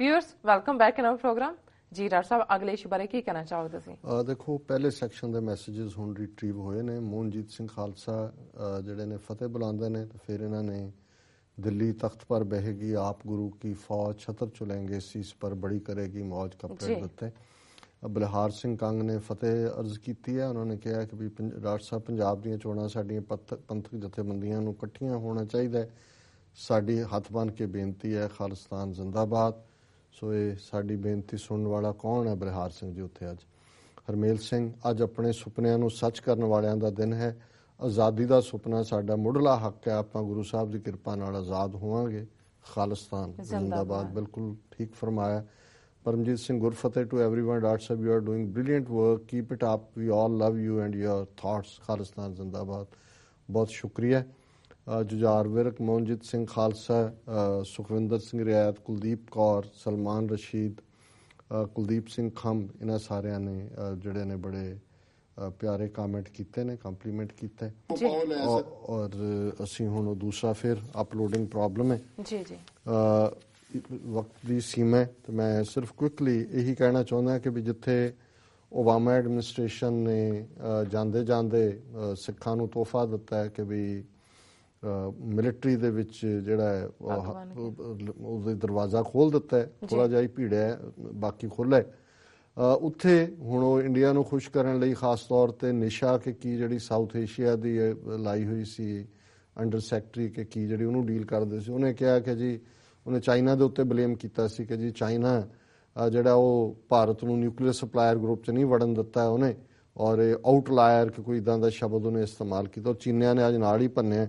Viewers welcome back in our program ji doctor sahib ਅਗਲੇ issue ਬਾਰੇ ਕੀ ਕਹਿਣਾ ਚਾਹੋਗੇ ਤੁਸੀਂ ਆ ਦੇਖੋ ਪਹਿਲੇ ਸੈਕਸ਼ਨ ਦੇ ਮੈਸੇजेस ਹੁਣ ਰਿਟਰੀਵ ਹੋਏ ਨੇ ਮੋਹਨਜੀਤ ਸਿੰਘ ਖਾਲਸਾ ਜਿਹੜੇ ਨੇ ਫਤਿਹ ਬੁਲਾਉਂਦੇ ਨੇ ਤੇ ਫਿਰ ਇਹਨਾਂ ਨੇ ਦਿੱਲੀ ਤਖਤ ਪਰ ਬਹਿਗੀ ਆਪ ਗੁਰੂ ਕੀ ਫੌਜ ਛਤਰ ਚੁਲेंगे ਸੀਸ ਪਰ ਬੜੀ ਕਰੇਗੀ ਮੌਜ ਕਪੜੇ ਦਿੱਤੇ ਬਲਹਾਰ ਸਿੰਘ ਕੰਗ ਨੇ ਫਤਿਹ ਅਰਜ਼ ਕੀਤੀ ਹੈ ਉਹਨਾਂ ਨੇ ਕਿਹਾ ਕਿ ਵੀ ਰਾਜ ਸਾਹਿਬ ਪੰਜਾਬ ਦੀਆਂ ਚੋਣਾਂ ਸਾਡੀਆਂ ਪੰਥਕ ਜਥੇਬੰਦੀਆਂ ਨੂੰ ਇਕੱਠੀਆਂ ਹੋਣਾ ਚਾਹੀਦਾ ਸਾਡੀ ਹੱਥ ਬੰਨ ਕੇ ਬੇਨਤੀ ਹੈ ਖਾਲਿਸਤਾਨ ਜ਼ਿੰਦਾਬਾਦ ਸੋ ਇਹ ਸਾਡੀ ਬੇਨਤੀ ਸੁਣਨ ਵਾਲਾ ਕੌਣ ਹੈ ਬਲਹਾਰ ਸਿੰਘ ਜੀ ਉੱਥੇ ਅੱਜ ਹਰਮੇਲ ਸਿੰਘ ਅੱਜ ਆਪਣੇ ਸੁਪਨਿਆਂ ਨੂੰ ਸੱਚ ਕਰਨ ਵਾਲਿਆਂ ਦਾ ਦਿਨ ਹੈ ਆਜ਼ਾਦੀ ਦਾ ਸੁਪਨਾ ਸਾਡਾ ਮੁੱਢਲਾ ਹੱਕ ਹੈ ਆਪਾਂ ਗੁਰੂ ਸਾਹਿਬ ਦੀ ਕਿਰਪਾ ਨਾਲ ਆਜ਼ਾਦ ਹੋਵਾਂਗੇ ਖਾਲਿਸਤਾਨ ਜ਼ਿੰਦਾਬਾਦ। ਜ਼ਿੰਦਾਬਾਦ ਬਿਲਕੁਲ ਠੀਕ ਫਰਮਾਇਆ ਪਰਮਜੀਤ ਸਿੰਘ ਗੁਰਫਤਿਹ to everyone doctor Sahib you are doing brilliant work keep it up we all love you and your thoughts Khalistan ਜ਼ਿੰਦਾਬਾਦ ਬਹੁਤ ਸ਼ੁਕਰੀਆ ਅ, ਜੁਝਾਰ ਵਿਰਕ ਮੋਹਨਜੀਤ ਸਿੰਘ ਖਾਲਸਾ ਸੁਖਵਿੰਦਰ ਸਿੰਘ ਰਿਆਤ ਕੁਲਦੀਪ ਕੌਰ ਸਲਮਾਨ ਰਸ਼ੀਦ ਕੁਲਦੀਪ ਸਿੰਘ ਖੰਮ ਇਹਨਾਂ ਸਾਰਿਆਂ ਨੇ ਜਿਹੜੇ ਨੇ ਬੜੇ ਪਿਆਰੇ ਕਮੈਂਟ ਕੀਤੇ ਨੇ ਕੰਪਲੀਮੈਂਟ ਕੀਤਾ। ਔਰ ਅਸੀਂ ਹੁਣ ਉਹ ਦੂਸਰਾ ਫਿਰ ਅਪਲੋਡਿੰਗ ਪ੍ਰੋਬਲਮ ਹੈ। ਜੀ ਜੀ। ਵਕਤ ਦੀ ਸੀਮਾ ਤੇ ਮੈਂ ਸਿਰਫ ਕੁਇਕਲੀ ਇਹੀ ਕਹਿਣਾ ਚਾਹੁੰਦਾ ਕਿ ਵੀ ਜਿੱਥੇ ਓਬਾਮਾ ਐਡਮਿਨਿਸਟ੍ਰੇਸ਼ਨ ਨੇ ਜਾਂਦੇ ਜਾਂਦੇ ਸਿੱਖਾਂ ਨੂੰ ਤੋਹਫਾ ਦਿੱਤਾ ਹੈ ਕਿ ਵੀ ਮਿਲਟਰੀ ਦੇ ਵਿੱਚ ਜਿਹੜਾ ਹੈ। ਉਹ- ਉਹਦੇ ਦਰਵਾਜ਼ਾ ਖੋਲ ਦਿੱਤਾ ਹੈ ਥੋੜਾ ਜਿਹਾ ਹੀ ਭੀੜਿਆ ਹੈ, ਬਾਕੀ ਖੁੱਲ੍ਹਾ ਹੈ ਉੱਥੇ ਹੁਣ ਉਹ ਇੰਡੀਆ ਨੂੰ ਖੁਸ਼ ਕਰਨ ਲਈ ਖਾਸ ਤੌਰ ਤੇ ਨਿਸ਼ਾ ਕਿ ਕੀ ਜਿਹੜੀ ਸਾਊਥ ਏਸ਼ੀਆ ਦੀ ਲਾਈ ਹੋਈ ਸੀ ਅੰਡਰ ਸੈਕਟਰੀ ਕਿ ਕੀ ਜਿਹੜੀ ਉਹਨੂੰ ਡੀਲ ਕਰਦੇ ਸੀ ਉਹਨੇ ਕਿਹਾ ਕਿ ਜੀ ਉਹਨੇ ਚਾਈਨਾ ਦੇ ਉੱਤੇ ਬਲੇਮ ਕੀਤਾ ਸੀ ਕਿ ਜੀ ਚਾਈਨਾ ਜਿਹੜਾ ਉਹ ਭਾਰਤ ਨੂੰ ਨਿਊਕਲੀਅਰ ਸਪਲਾਇਰ ਗਰੁੱਪ 'ਚ ਨਹੀਂ ਵੜਨ ਦਿੱਤਾ ਉਹਨੇ ਔਰ ਇਹ ਆਊਟਲਾਇਰ ਕਿ ਕੋਈ ਇਦਾਂ ਦਾ ਸ਼ਬਦ ਉਹਨੇ ਇਸਤੇਮਾਲ ਕੀਤਾ। ਚੀਨੀਆਂ ਨੇ ਅੱਜ ਨਾਲ ਹੀ ਭੰਨਿਆ।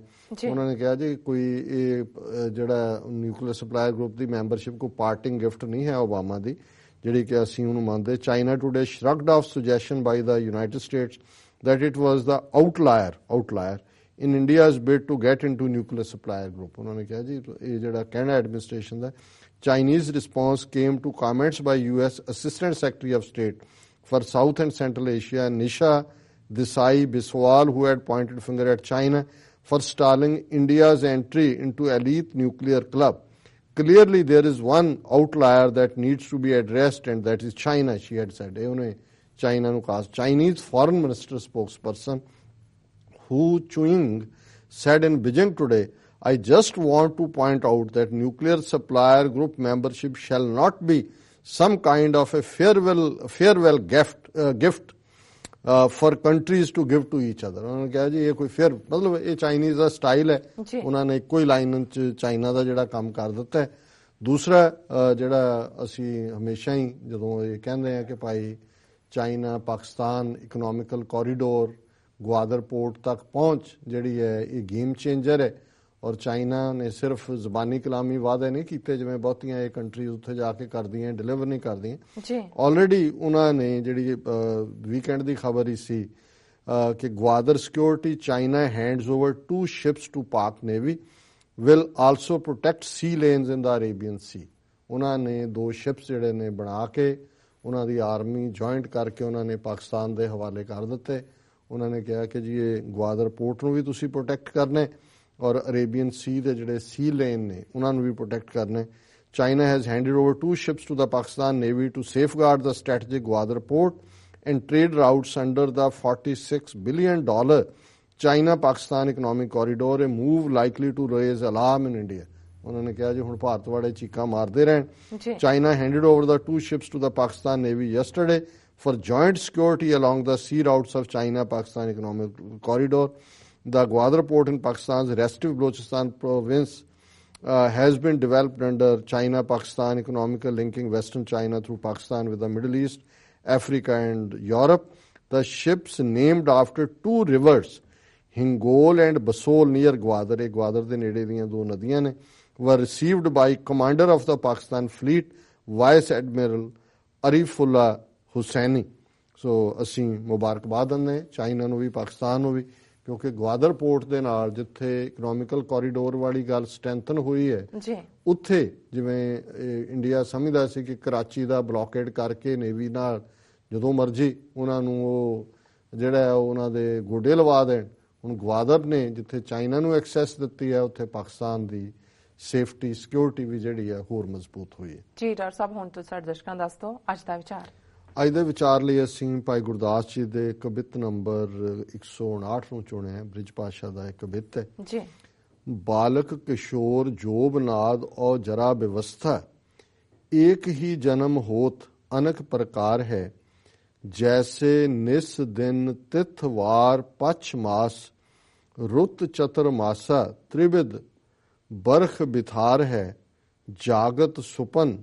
ਉਹਨਾਂ ਨੇ ਕਿਹਾ ਜੀ ਕੋਈ ਇਹ ਜਿਹੜਾ ਨਿਊਕਲੀਅਰ ਸਪਲਾਇਰ ਗਰੁੱਪ ਦੀ ਮੈਂਬਰਸ਼ਿਪ ਕੋ ਪਾਰਟਿੰਗ ਗਿਫਟ ਨਹੀਂ ਹੈ ਓਬਾਮਾ ਦੀ ਜਿਹੜੀ ਕਿ ਅਸੀਂ ਉਹਨੂੰ ਮੰਨਦੇ। China today shrugged off suggestion by the United States that it was the outlier outlier in india's bid to get into nuclear supplier group ਉਹਨਾਂ ਨੇ ਕਿਹਾ ਜੀ ਇਹ ਜਿਹੜਾ Canada administration the Chinese response came to comments by us assistant secretary of state for south and central asia nisha desai biswal who had pointed finger at china for stalling india's entry into elite nuclear club clearly there is one outlier that needs to be addressed and that is china she had said ਇਹ ਉਹਨੇ China ਨੂੰ ਖਾਸ Chinese foreign minister spokesperson Hu Chuing said in Beijing today, I just want to point out that nuclear supplier group membership shall not be some kind of a farewell, farewell gift, uh, gift for countries to give to each other. ਉਹਨਾਂ ਨੇ ਕਿਹਾ ਜੀ ਇਹ ਕੋਈ ਫੇਰ ਮਤਲਬ ਇਹ Chinese ਦਾ style ਹੈ। ਉਹਨਾਂ ਨੇ ਇੱਕੋ ਹੀ ਲਾਈਨ ਚ ਚਾਈਨਾ ਦਾ ਜਿਹੜਾ ਕੰਮ ਕਰ ਦਿੱਤਾ ਹੈ ਦੂਸਰਾ ਜਿਹੜਾ ਅਸੀਂ ਹਮੇਸ਼ਾ ਹੀ ਜਦੋਂ ਇਹ ਕਹਿੰਦੇ ਆ ਕਿ ਭਾਈ China Pakistan economical corridor Gwadar port ਤੱਕ ਪਹੁੰਚ ਜਿਹੜੀ ਹੈ ਇਹ ਗੇਮ ਚੇਂਜਰ ਹੈ ਔਰ ਚਾਈਨਾ ਨੇ ਸਿਰਫ ਜ਼ਬਾਨੀ ਕਲਾਮੀ ਵਾਅਦੇ ਨਹੀਂ ਕੀਤੇ ਜਿਵੇਂ ਬਹੁਤੀਆਂ ਇਹ ਕੰਟਰੀਜ਼ ਉੱਥੇ ਜਾ ਕੇ ਕਰਦੀਆਂ ਡਿਲੀਵਰ ਨਹੀਂ ਕਰਦੀਆਂ। ਜੀ। ਆਲਰੇਡੀ ਉਹਨਾਂ ਨੇ ਜਿਹੜੀ ਵੀਕਐਂਡ ਦੀ ਖਬਰ ਹੀ ਸੀ ਕਿ Gwadar security China hands over two ships to Pak navy will also protect sea lanes in the Arabian sea ਉਹਨਾਂ ਨੇ ਦੋ ਸ਼ਿਪਸ ਜਿਹੜੇ ਨੇ ਬਣਾ ਕੇ ਉਹਨਾਂ ਦੀ ਆਰਮੀ ਜੁਆਇੰਟ ਕਰਕੇ ਉਹਨਾਂ ਨੇ ਪਾਕਿਸਤਾਨ ਦੇ ਹਵਾਲੇ ਕਰ ਦਿੱਤੇ। ਉਹਨਾਂ ਨੇ ਕਿਹਾ ਕਿ ਜੀ ਇਹ ਗਵਾਦਰ ਪੋਰਟ ਨੂੰ ਵੀ ਤੁਸੀਂ ਪ੍ਰੋਟੈਕਟ ਕਰਨਾ ਹੈ। ਔਰ ਅਰੇਬੀਅਨ ਸੀ ਦੇ ਜਿਹੜੇ ਸੀ ਲੇਨ ਨੇ ਉਹਨਾਂ ਨੂੰ ਵੀ ਪ੍ਰੋਟੈਕਟ ਕਰਨਾ ਹੈ China has handed over two ships to the Pakistan Navy to safeguard the strategic Gwadar port and trade routes under the $46 billion China Pakistan economic corridor, a move likely to raise alarm in India. ਉਹਨਾਂ ਨੇ ਕਿਹਾ ਜੀ ਹੁਣ ਭਾਰਤ ਵਾਲੇ ਚੀਕਾਂ ਮਾਰਦੇ ਰਹਿਣ ਜੀ China handed over the two ships to the Pakistan Navy yesterday for joint security along the sea routes of China-Pakistan economic corridor. The Gwadar port in Pakistan's restive Balochistan province uh, has been developed under China-Pakistan economical linking Western China through Pakistan with the Middle East, Africa and Europe. The ships named after two rivers, Hingol and Basol near Gwadar, ਇਹ ਗਵਾਦਰ ਦੇ ਨੇੜੇ ਦੀਆਂ ਦੋ ਨਦੀਆਂ ਨੇ were received by commander of the Pakistan fleet, Vice Admiral Arifullah Hussaini. ਸੋ ਅਸੀਂ ਮੁਬਾਰਕਬਾਦ ਦਿੰਦੇ ਹਾਂ ਚਾਈਨਾ ਨੂੰ ਵੀ ਪਾਕਿਸਤਾਨ ਨੂੰ ਵੀ ਕਿਉਂਕਿ ਗਵਾਦਰ ਪੋਰਟ ਦੇ ਨਾਲ ਜਿੱਥੇ ਇਕਨੋਮਿਕਲ ਕੋਰੀਡੋਰ ਵਾਲੀ ਗੱਲ ਸਟਰੈਂਥਨ ਹੋਈ ਹੈ ਜੀ। ਉੱਥੇ ਜਿਵੇਂ ਇੰਡੀਆ ਸਮਝਦਾ ਸੀ ਕਿ ਕਰਾਚੀ ਦਾ ਬਲੌਕੇਡ ਕਰਕੇ ਨੇਵੀ ਨਾਲ ਜਦੋਂ ਮਰਜ਼ੀ ਉਹਨਾਂ ਨੂੰ ਉਹ ਜਿਹੜਾ ਉਹਨਾਂ ਦੇ ਗੋਡੇ ਲਵਾ ਦੇਣ। ਹੁਣ ਗਵਾਦਰ ਨੇ ਜਿੱਥੇ ਚਾਈਨਾ ਨੂੰ ਐਕਸੈਸ ਦਿੱਤੀ ਹੈ ਉੱਥੇ ਪਾਕਿਸਤਾਨ ਦੀ ਸੇਫਟੀ ਸਿਕਿਉਰਿਟੀ ਵੀ ਜਿਹੜੀ ਹੈ ਹੋਰ ਮਜ਼ਬੂਤ ਹੋਈ ਹੈ। ਜੀ ਡਾਕਟਰ ਸਾਹਿਬ ਹੁਣ ਤੁਸੀਂ ਸਾਡੇ ਦਰਸ਼ਕਾਂ ਦੱਸ ਦਿਓ ਅੱਜ ਦਾ ਵਿਚਾਰ। ਅੱਜ ਦੇ ਵਿਚਾਰ ਲਈ ਅਸੀਂ ਭਾਈ ਗੁਰਦਾਸ ਜੀ ਦੇ ਕਵਿਤ ਨੰਬਰ 159 ਨੂੰ ਚੁਣਿਆ ਹੈ ਬ੍ਰਿਜ ਪਾਸ਼ਾ ਦਾ ਇੱਕ ਕਵਿਤ ਹੈ। ਜੀ। ਬਾਲਕ ਕਿਸ਼ੋਰ ਜੋਬ ਨਾਦ ਔ ਜਰਾ ਵਿਵਸਥਾ ਇੱਕ ਹੀ ਜਨਮ ਹੋਤ ਅਨਕ ਪ੍ਰਕਾਰ ਹੈ ਜੈਸੇ ਨਿਸ ਦਿਨ ਤਿਥ ਵਾਰ ਪਛ ਮਾਸ ਰੁੱਤ ਚਤਰ ਮਾਸਾ ਤ੍ਰਿਵਿਦ ਬਰਖ ਬਿਥਾਰ ਹੈ ਜਾਗਤ ਸੁਪਨ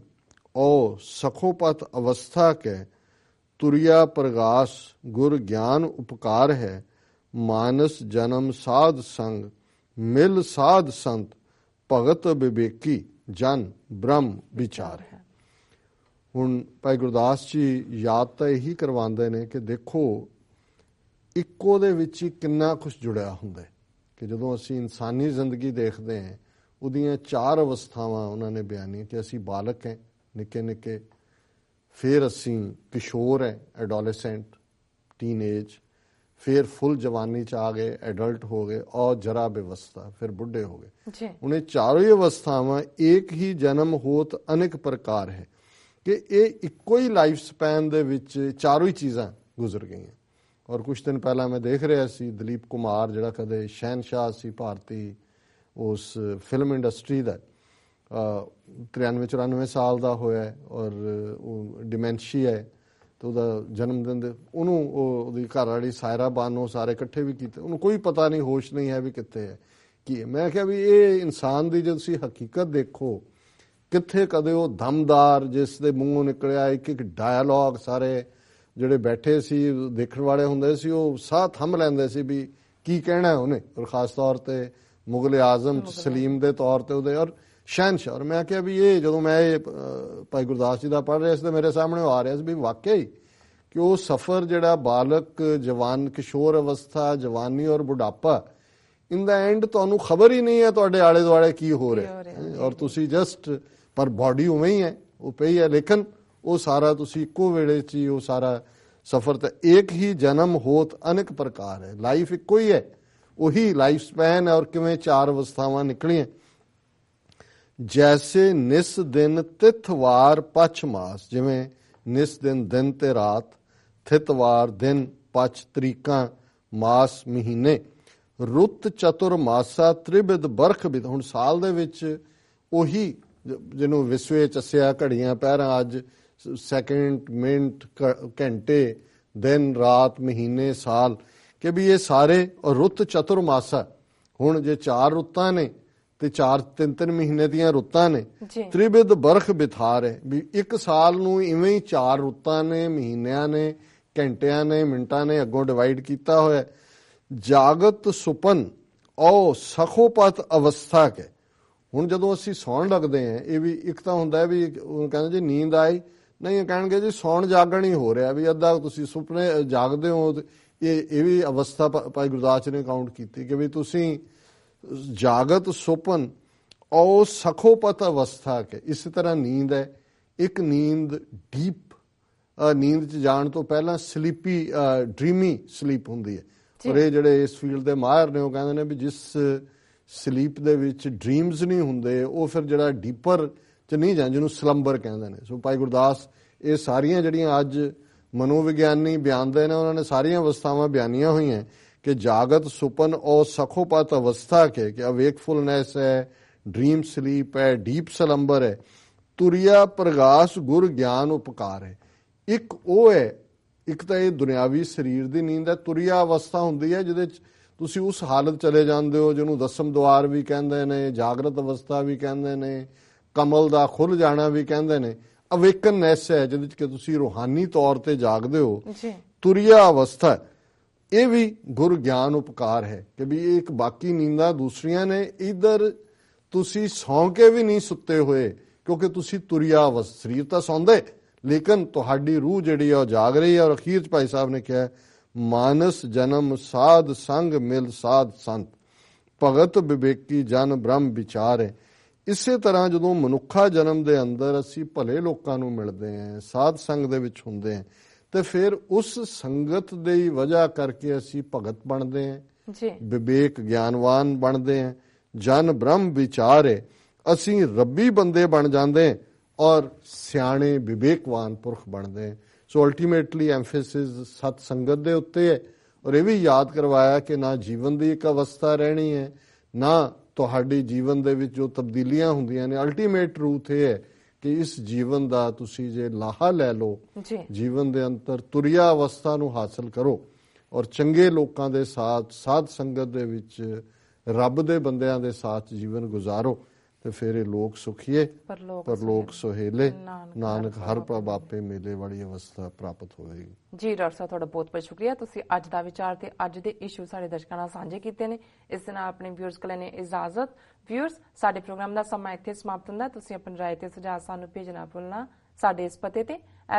ਔ ਸਖੋਪਤ ਅਵਸਥਾ ਕੇ ਤੁਰਿਆ ਪ੍ਰਗਾਸ ਗੁਰ ਗਿਆਨ ਉਪਕਾਰ ਹੈ। ਮਾਨਸ ਜਨਮ ਸਾਧ ਸੰਗ, ਮਿਲ ਸਾਧ ਸੰਤ, ਭਗਤ ਵਿਵੇਕੀ ਜਨ ਬ੍ਰਹਮ ਵਿਚਾਰ ਹੈ। ਹੁਣ ਭਾਈ ਗੁਰਦਾਸ ਜੀ ਯਾਦ ਤਾਂ ਇਹੀ ਕਰਵਾਉਂਦੇ ਨੇ ਕਿ ਦੇਖੋ, ਇੱਕੋ ਦੇ ਵਿੱਚ ਹੀ ਕਿੰਨਾ ਕੁਝ ਜੁੜਿਆ ਹੁੰਦਾ ਹੈ ਕਿ ਜਦੋਂ ਅਸੀਂ ਇਨਸਾਨੀ ਜ਼ਿੰਦਗੀ ਦੇਖਦੇ ਹਾਂ, ਉਹਦੀਆਂ ਚਾਰ ਅਵਸਥਾਵਾਂ ਉਹਨਾਂ ਨੇ ਬਿਆਨੀਆਂ ਕਿ ਅਸੀਂ ਬਾਲਕ ਹਾਂ ਨਿੱਕੇ ਨਿੱਕੇ ਫਿਰ ਅਸੀਂ ਕਿਸ਼ੋਰ ਹੈ ਐਡੋਲੈਸੈਂਟ ਟੀਨੇਜ ਫਿਰ ਫੁੱਲ ਜਵਾਨੀ ਚ ਆ ਗਏ ਐਡਲਟ ਹੋ ਗਏ ਔਰ ਜਰਾ ਬੇਵਸਥਾ ਫਿਰ ਬੁੱਢੇ ਹੋ ਗਏ। ਜੀ। ਉਹਨੇ ਚਾਰੋਂ ਹੀ ਅਵਸਥਾਵਾਂ ਇੱਕ ਹੀ ਜਨਮ ਹੋਤ ਅਨੇਕ ਪ੍ਰਕਾਰ ਹੈ ਕਿ ਇਹ ਇੱਕੋ ਹੀ ਲਾਈਫ ਸਪੈਨ ਦੇ ਵਿੱਚ ਚਾਰੋਂ ਹੀ ਚੀਜ਼ਾਂ ਗੁਜ਼ਰ ਗਈਆਂ। ਔਰ ਕੁਝ ਦਿਨ ਪਹਿਲਾਂ ਮੈਂ ਦੇਖ ਰਿਹਾ ਸੀ ਦਲੀਪ ਕੁਮਾਰ ਜਿਹੜਾ ਕਦੇ ਸ਼ਹਿਨशाह ਸੀ ਭਾਰਤੀ ਉਸ ਫਿਲਮ ਇੰਡਸਟਰੀ ਦਾ 93 94 ਸਾਲ ਦਾ ਹੋਇਆ ਔਰ ਉਹ ਡਿਮੈਂਸ਼ੀਆ ਹੈ ਤੇ ਉਹਦਾ ਜਨਮ ਦਿਨ ਦੇ ਉਹਨੂੰ ਉਹ ਉਹਦੀ ਘਰ ਵਾਲੀ ਸਾਇਰਾ ਬਾਨੋ ਸਾਰੇ ਇਕੱਠੇ ਵੀ ਕੀਤੇ। ਉਹਨੂੰ ਕੋਈ ਪਤਾ ਨਹੀਂ ਹੋਸ਼ ਨਹੀਂ ਹੈ ਵੀ ਕਿੱਥੇ ਹੈ। ਕੀ ਮੈਂ ਕਿਹਾ ਵੀ ਇਹ ਇਨਸਾਨ ਦੀ ਜੇ ਤੁਸੀਂ ਹਕੀਕਤ ਦੇਖੋ ਕਿੱਥੇ ਕਦੇ ਉਹ ਦਮਦਾਰ ਜਿਸ ਦੇ ਮੂੰਹੋਂ ਨਿਕਲਿਆ ਇੱਕ ਇੱਕ ਡਾਇਲੌਗ ਸਾਰੇ ਜਿਹੜੇ ਬੈਠੇ ਸੀ ਦੇਖਣ ਵਾਲੇ ਹੁੰਦੇ ਸੀ ਉਹ ਸਾਹ ਥੰਮ ਲੈਂਦੇ ਸੀ ਵੀ ਕੀ ਕਹਿਣਾ ਹੈ ਉਹਨੇ। ਔਰ ਖਾਸ ਤੌਰ ਤੇ ਮੁਗਲ ਆਜ਼ਮ ਸਲੀਮ ਦੇ ਤੌਰ ਤੇ ਉਹਦੇ ਔਰ ਸ਼ਹਿਨशाह ਔਰ ਮੈਂ ਕਿਹਾ ਵੀ ਇਹ ਜਦੋਂ ਮੈਂ ਇਹ ਭਾਈ ਗੁਰਦਾਸ ਜੀ ਦਾ ਪੜ੍ਹ ਰਿਹਾ ਸੀ ਤੇ ਮੇਰੇ ਸਾਹਮਣੇ ਆ ਰਿਹਾ ਸੀ ਵੀ ਵਾਕਿਆ ਹੀ ਕਿ ਉਹ ਸਫ਼ਰ ਜਿਹੜਾ ਬਾਲਕ ਜਵਾਨ ਕਿਸ਼ੋਰ ਅਵਸਥਾ ਜਵਾਨੀ ਔਰ ਬੁਢਾਪਾ ਇਨ ਦਾ ਐਂਡ ਤੁਹਾਨੂੰ ਖਬਰ ਹੀ ਨਹੀਂ ਹੈ ਤੁਹਾਡੇ ਆਲੇ ਦੁਆਲੇ ਕੀ ਹੋ ਰਿਹਾ। ਔਰ ਤੁਸੀਂ ਜਸਟ ਪਰ ਬਾਡੀ ਉਵੇਂ ਹੀ ਹੈ ਉਹ ਪਈ ਹੈ। ਲੇਕਿਨ ਉਹ ਸਾਰਾ ਤੁਸੀਂ ਇੱਕੋ ਵੇਲੇ 'ਚ ਹੀ ਉਹ ਸਾਰਾ ਸਫ਼ਰ ਤੇ ਇੱਕ ਹੀ ਜਨਮ ਹੋਤ ਅਨੇਕ ਪ੍ਰਕਾਰ ਹੈ। ਲਾਈਫ ਇੱਕੋ ਹੀ ਹੈ ਉਹੀ ਲਾਈਫ ਸਪੈਨ ਹੈ ਔਰ ਕਿਵੇਂ ਚਾਰ ਅਵਸਥਾਵਾਂ ਨਿਕਲੀਆਂ। ਜੈਸੇ ਨਿਸ ਦਿਨ ਤਿਥਵਾਰ ਪਛ ਮਾਸ, ਜਿਵੇਂ ਨਿਸ ਦਿਨ ਦਿਨ ਤੇ ਰਾਤ ਥਿਤਵਾਰ ਦਿਨ ਪਛ ਤਰੀਕਾਂ, ਮਾਸ ਮਹੀਨੇ। ਰੁੱਤ ਚਤੁਰ ਮਾਸਾ ਤ੍ਰਿਬਿਦ ਬਰਖ ਬਿਦ। ਹੁਣ ਸਾਲ ਦੇ ਵਿੱਚ ਉਹੀ ਜਿਹਨੂੰ ਵਿਸਵੇ ਚੱਸਿਆ ਘੜੀਆਂ ਪਹਿਰਾਂ ਅੱਜ ਸੈਕਿੰਡ ਮਿੰਟ ਕ- ਘੰਟੇ, ਦਿਨ, ਰਾਤ, ਮਹੀਨੇ, ਸਾਲ, ਕਿ ਵੀ ਇਹ ਸਾਰੇ ਰੁੱਤ ਚਤੁਰ ਮਾਸਾ। ਹੁਣ ਜੇ ਚਾਰ ਰੁੱਤਾਂ ਨੇ ਤੇ ਚਾਰ ਤਿੰਨ ਤਿੰਨ ਮਹੀਨੇ ਦੀਆਂ ਰੁੱਤਾਂ ਨੇ। ਤ੍ਰਿਬਿਦ ਬਰਖ ਬਿਥਾਰ ਹੈ ਵੀ ਇੱਕ ਸਾਲ ਨੂੰ ਇਵੇਂ ਹੀ ਚਾਰ ਰੁੱਤਾਂ ਨੇ ਮਹੀਨਿਆਂ ਨੇ ਘੰਟਿਆਂ ਨੇ ਮਿੰਟਾਂ ਨੇ ਅੱਗੋਂ ਡਿਵਾਈਡ ਕੀਤਾ ਹੋਇਆ। ਜਾਗਤ ਸੁਪਨ ਔ ਸਖੋਪਤ ਅਵਸਥਾ ਕੇ ਹੁਣ ਜਦੋਂ ਅਸੀਂ ਸੌਣ ਲੱਗਦੇ ਹਾਂ ਇਹ ਵੀ ਇੱਕ ਤਾਂ ਹੁੰਦਾ ਵੀ ਉਹ ਕਹਿੰਦੇ ਜੀ ਨੀਂਦ ਆਈ ਨਹੀਂ ਕਹਿਣਗੇ ਜੀ ਸੌਣ ਜਾਗਣ ਹੀ ਹੋ ਰਿਹਾ ਵੀ ਅੱਧਾ ਤੁਸੀਂ ਸੁਪਨੇ ਜਾਗਦੇ ਹੋ ਇਹ ਇਹ ਵੀ ਅਵਸਥਾ ਭਾਈ ਗੁਰਦਾਸ ਨੇ ਕਾਊਂਟ ਕੀਤੀ ਕਿ ਵੀ ਤੁਸੀਂ ਜਾਗਤ ਸੁਪਨ ਔ ਸਖੋਪਤ ਅਵਸਥਾ ਕੇ। ਇਸੇ ਤਰ੍ਹਾਂ ਨੀਂਦ ਹੈ। ਇੱਕ ਨੀਂਦ ਡੀਪ ਨੀਂਦ ਚ ਜਾਣ ਤੋਂ ਪਹਿਲਾਂ ਸਲੀਪੀ ਡ੍ਰੀਮੀ ਸਲੀਪ ਹੁੰਦੀ ਹੈ। ਔਰ ਇਹ ਜਿਹੜੇ ਇਸ ਫੀਲਡ ਦੇ ਮਾਹਿਰ ਨੇ ਉਹ ਕਹਿੰਦੇ ਨੇ ਵੀ ਜਿਸ ਸਲੀਪ ਦੇ ਵਿੱਚ ਡ੍ਰੀਮਸ ਨਹੀਂ ਹੁੰਦੇ ਉਹ ਫਿਰ ਜਿਹੜਾ ਡੀਪਰ ਚ ਨਹੀਂ ਜਾਂ ਜਿਹਨੂੰ ਸਲੰਬਰ ਕਹਿੰਦੇ ਨੇ। ਸੋ ਭਾਈ ਗੁਰਦਾਸ ਇਹ ਸਾਰੀਆਂ ਜਿਹੜੀਆਂ ਅੱਜ ਮਨੋਵਿਗਿਆਨੀ ਬਿਆਨਦੇ ਨੇ ਉਹਨਾਂ ਨੇ ਸਾਰੀਆਂ ਅਵਸਥਾਵਾਂ ਬਿਆਨੀਆਂ ਹੋਈਆਂ। ਕਿ ਜਾਗਤ ਸੁਪਨ ਔਰ ਸਖੋਪਤ ਅਵਸਥਾ ਕੇ ਕਿ ਅਵੇਕਫੁਲਨੈਸ ਹੈ ਡ੍ਰੀਮ ਸਲੀਪ ਹੈ ਡੀਪ ਸਲੰਬਰ ਹੈ ਤੁਰਿਆ ਪ੍ਰਗਾਸ ਗੁਰ ਗਿਆਨ ਉਪਕਾਰ ਹੈ ਇੱਕ ਉਹ ਹੈ ਇੱਕ ਤਾਂ ਇਹ ਦੁਨਿਆਵੀ ਸਰੀਰ ਦੀ ਨੀਂਦ ਹੈ ਤੁਰਿਆ ਅਵਸਥਾ ਹੁੰਦੀ ਹੈ ਜਿਹਦੇ ਚ ਤੁਸੀਂ ਉਸ ਹਾਲਤ ਚਲੇ ਜਾਂਦੇ ਹੋ ਜਿਹਨੂੰ ਦਸਮ ਦੁਆਰ ਵੀ ਕਹਿੰਦੇ ਨੇ ਜਾਗਰਤ ਅਵਸਥਾ ਵੀ ਕਹਿੰਦੇ ਨੇ ਕਮਲ ਦਾ ਖੁੱਲ ਜਾਣਾ ਵੀ ਕਹਿੰਦੇ ਨੇ ਅਵੇਕਨੈਸ ਹੈ ਜਿਹਦੇ ਚ ਕਿ ਤੁਸੀਂ ਰੂਹਾਨੀ ਤੌਰ ਤੇ ਜਾਗਦੇ ਹੋ ਜੀ ਤੁਰਿਆ ਅਵਸਥਾ ਹੈ। ਇਹ ਵੀ ਗੁਰ ਗਿਆਨ ਉਪਕਾਰ ਹੈ ਕਿ ਵੀ ਇਹ ਇੱਕ ਬਾਕੀ ਨੀਂਦਾਂ ਦੂਸਰੀਆਂ ਨੇ। ਇਧਰ ਤੁਸੀਂ ਸੌਂ ਕੇ ਵੀ ਨਹੀਂ ਸੁੱਤੇ ਹੋਏ, ਕਿਉਂਕਿ ਤੁਸੀਂ ਤੁਰਿਆ ਅਵਸ ਸਰੀਰ ਤਾਂ ਸੌਂਦੇ ਲੇਕਿਨ ਤੁਹਾਡੀ ਰੂਹ ਜਿਹੜੀ ਆ ਉਹ ਜਾਗ ਰਹੀ ਹੈ। ਔਰ ਅਖੀਰ ਚ ਭਾਈ ਸਾਹਿਬ ਨੇ ਕਿਹਾ, ਮਾਨਸ ਜਨਮ ਸਾਧ ਸੰਗ ਮਿਲ ਸਾਧ ਸੰਤ, ਭਗਤ ਵਿਵੇਕੀ ਜਨ ਬ੍ਰਹਮ ਵਿਚਾਰੇ ਇਸੇ ਤਰ੍ਹਾਂ ਜਦੋਂ ਮਨੁੱਖਾ ਜਨਮ ਦੇ ਅੰਦਰ ਅਸੀਂ ਭਲੇ ਲੋਕਾਂ ਨੂੰ ਮਿਲਦੇ ਹਾਂ, ਸਾਧ ਸੰਗ ਦੇ ਵਿੱਚ ਹੁੰਦੇ ਹਾਂ ਤੇ ਫਿਰ ਉਸ ਸੰਗਤ ਦੇ ਹੀ ਵਜ੍ਹਾ ਕਰਕੇ ਅਸੀਂ ਭਗਤ ਬਣਦੇ ਹਾਂ। ਜੀ। ਵਿਵੇਕ ਗਿਆਨਵਾਨ ਬਣਦੇ ਹਾਂ। ਜਨ ਬ੍ਰਹਮ ਵਿਚਾਰੇ ਅਸੀਂ ਰੱਬੀ ਬੰਦੇ ਬਣ ਜਾਂਦੇ ਔਰ ਸਿਆਣੇ ਵਿਵੇਕਵਾਨ ਪੁਰਖ ਬਣਦੇ ਸੋ ਅਲਟੀਮੇਟਲੀ ਐਮਫੈਸਿਸ ਸਤ ਸੰਗਤ ਦੇ ਉੱਤੇ ਹੈ ਔਰ ਇਹ ਵੀ ਯਾਦ ਕਰਵਾਇਆ ਕਿ ਨਾ ਜੀਵਨ ਦੀ ਇੱਕ ਅਵਸਥਾ ਰਹਿਣੀ ਹੈ ਨਾ ਤੁਹਾਡੀ ਜੀਵਨ ਦੇ ਵਿੱਚ ਜੋ ਤਬਦੀਲੀਆਂ ਹੁੰਦੀਆਂ ਨੇ ਅਲਟੀਮੇਟ ਟਰੂਥ ਇਹ ਹੈ ਕਿ ਇਸ ਜੀਵਨ ਦਾ ਤੁਸੀਂ ਜੇ ਲਾਹਾ ਲੈ ਲਓ ਜੀਵਨ ਦੇ ਅੰਤਰ ਤੁਰਿਆ ਅਵਸਥਾ ਨੂੰ ਹਾਸਲ ਕਰੋ ਔਰ ਚੰਗੇ ਲੋਕਾਂ ਦੇ ਸਾਥ ਸਾਧ ਸੰਗਤ ਦੇ ਵਿੱਚ ਰੱਬ ਦੇ ਬੰਦਿਆਂ ਦੇ ਸਾਥ ਜੀਵਨ ਗੁਜ਼ਾਰੋ। ਤੇ ਫਿਰ ਲੋਕ ਸੁਖੀਏ ਪਰਲੋਕ ਪਰ ਲੋਕ ਸੁਹੇਲੇ। ਨਾਨਕ ਹਰ ਪ੍ਰਭਾਪੇ ਮੇਲੇ ਵਾਲੀ ਅਵਸਥਾ ਪ੍ਰਾਪਤ ਹੋਵੇਗੀ। ਜੀ ਡਾਕਟਰ ਸਾਹਿਬ ਤੁਹਾਡਾ ਬਹੁਤ ਬਹੁਤ ਸ਼ੁਕਰੀਆ। ਤੁਸੀਂ ਅੱਜ ਦਾ ਵਿਚਾਰ ਤੇ ਅੱਜ ਦੇ ਇਸ਼ੂ ਸਾਡੇ ਦਰਸ਼ਕਾਂ ਨਾਲ ਸਾਂਝੇ ਕੀਤੇ ਨੇ। ਇਸ ਦੇ ਨਾਲ ਆਪਣੇ ਵਿਊਅਰਸ ਕੋਲ ਨੇ ਇਜਾਜ਼ਤ। ਵਿਊਅਰਸ ਸਾਡੇ ਪ੍ਰੋਗਰਾਮ ਦਾ ਸਮਾਂ ਇੱਥੇ ਸਮਾਪਤ ਹੁੰਦਾ। ਤੁਸੀਂ ਆਪਣੀ ਰਾਏ ਤੇ ਸੁਝਾਅ ਸਾਨੂੰ ਭੇਜਣਾ ਭੁੱਲਣਾ ਸਾਡੇ ਇਸ ਪਤੇ ਤੇ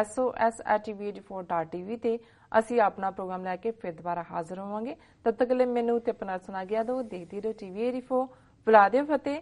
sos@tv84.tv ਤੇ। ਅਸੀਂ ਆਪਣਾ ਪ੍ਰੋਗਰਾਮ ਲੈ ਕੇ ਫਿਰ ਦੁਬਾਰਾ ਹਾਜ਼ਰ ਹੋਵਾਂਗੇ। ਤਦ ਤੱਕ ਲਈ ਮੈਨੂੰ ਤੇ ਆਪਣਾ ਸੁਣਾ ਗਿਆ ਦੋ। ਦੇਖਦੀ ਰਹੋ ਟੀਵੀ 84 ਬੁਲਾ ਦਿਓ ਫਤਿਹ।